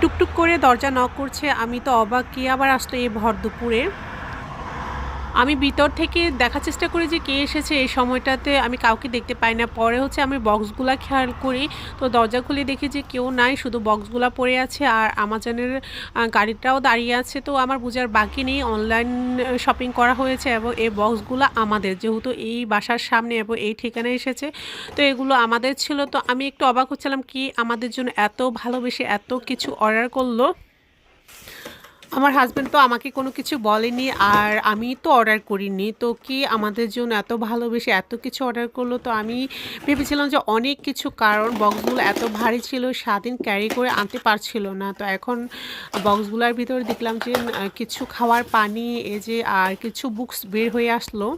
টুকটুক করে দরজা নক করছে আমি তো অবাক কি আবার আসলো এই ভর দুপুরে? আমি ভিতর থেকে দেখার চেষ্টা করি যে কে এসেছে এই সময়টাতে, আমি কাউকে দেখতে পাই না। পরে হচ্ছে আমি বক্সগুলো খেয়াল করি, তো দরজা খুলে দেখি যে কেউ নাই, শুধু বক্সগুলো পড়ে আছে আর আমাজনের গাড়িটাও দাঁড়িয়ে আছে। তো আমার বোঝার বাকি নেই, অনলাইন শপিং করা হয়েছে এবং এই বক্সগুলো আমাদের, যেহেতু এই বাসার সামনে এবং এই ঠিকানায় এসেছে, তো এগুলো আমাদের ছিল। তো আমি একটু অবাক হচ্ছিলাম, কি আমাদের জন্য এত ভালোবেসে এত কিছু অর্ডার করল। আমার হাজব্যান্ড তো আমাকে কোনো কিছু বলেনি আর আমি তো অর্ডার করিনি। তো কি আমাদের জন্য এত ভালোবেসে এত কিছু অর্ডার করল? তো আমি ভেবেছিলাম যে অনেক কিছু কারণ বক্সগুলো এত ভারী ছিল, স্বাধীন ক্যারি করে আনতে পারছিল না। তো এখন বক্সগুলোর ভিতরে দেখলাম যে কিছু খাওয়ার পানি, এই যে, আর কিছু বুকস বের হয়ে আসলো।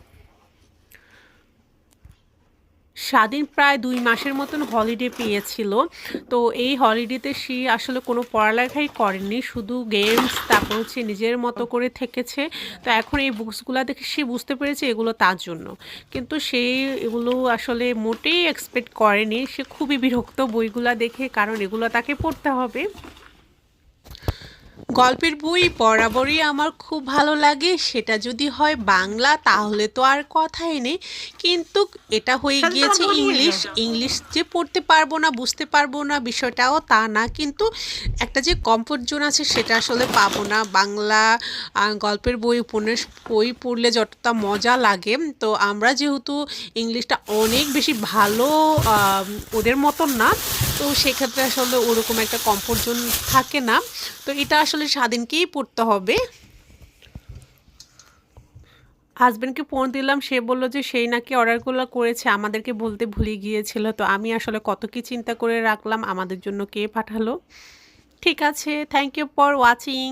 স্বাধীন প্রায় দুই মাসের মতন হলিডে পেয়েছিল। তো এই হলিডেতে সে আসলে কোনো পড়ালেখাই করেনি, শুধু গেমস তারপর হচ্ছে নিজের মতো করে থেকেছে। তো এখন এই বুকসগুলো দেখে সে বুঝতে পেরেছে এগুলো তার জন্য। কিন্তু সে এগুলো আসলে মোটেই এক্সপেক্ট করেনি। সে খুবই বিরক্ত বইগুলা দেখে, কারণ এগুলো তাকে পড়তে হবে। গল্পের বই বরাবরই আমার খুব ভালো লাগে। সেটা যদি হয় বাংলা তাহলে তো আর কথাই নেই। কিন্তু এটা হয়ে গিয়েছে ইংলিশ। ইংলিশ যে পড়তে পারব না বুঝতে পারব না বিষয়টাও তা না। কিন্তু একটা যে কমফোর্ট জোন আছে সেটা আসলে পাবো না। বাংলা গল্পের বই উপন্যাস বই পড়লে যতটা মজা লাগে। তো আমরা যেহেতু ইংলিশটা অনেক বেশি ভালো ওদের মতন না তো সেক্ষেত্রে আসলে ওরকম একটা কমফোর্ট জোন থাকে না। তো এটা আসলে স্বাধীনকেই পড়তে হবে। হাজব্যান্ডকে ফোন দিলাম, সে বলল যে, সেই নাকি অর্ডারগুলো করেছে, আমাদেরকে বলতে ভুলে গিয়েছিল। তো আমি আসলে কত কি চিন্তা করে রাখলাম, আমাদের জন্য কে পাঠালো? ঠিক আছে থ্যাংক ইউ ফর ওয়াচিং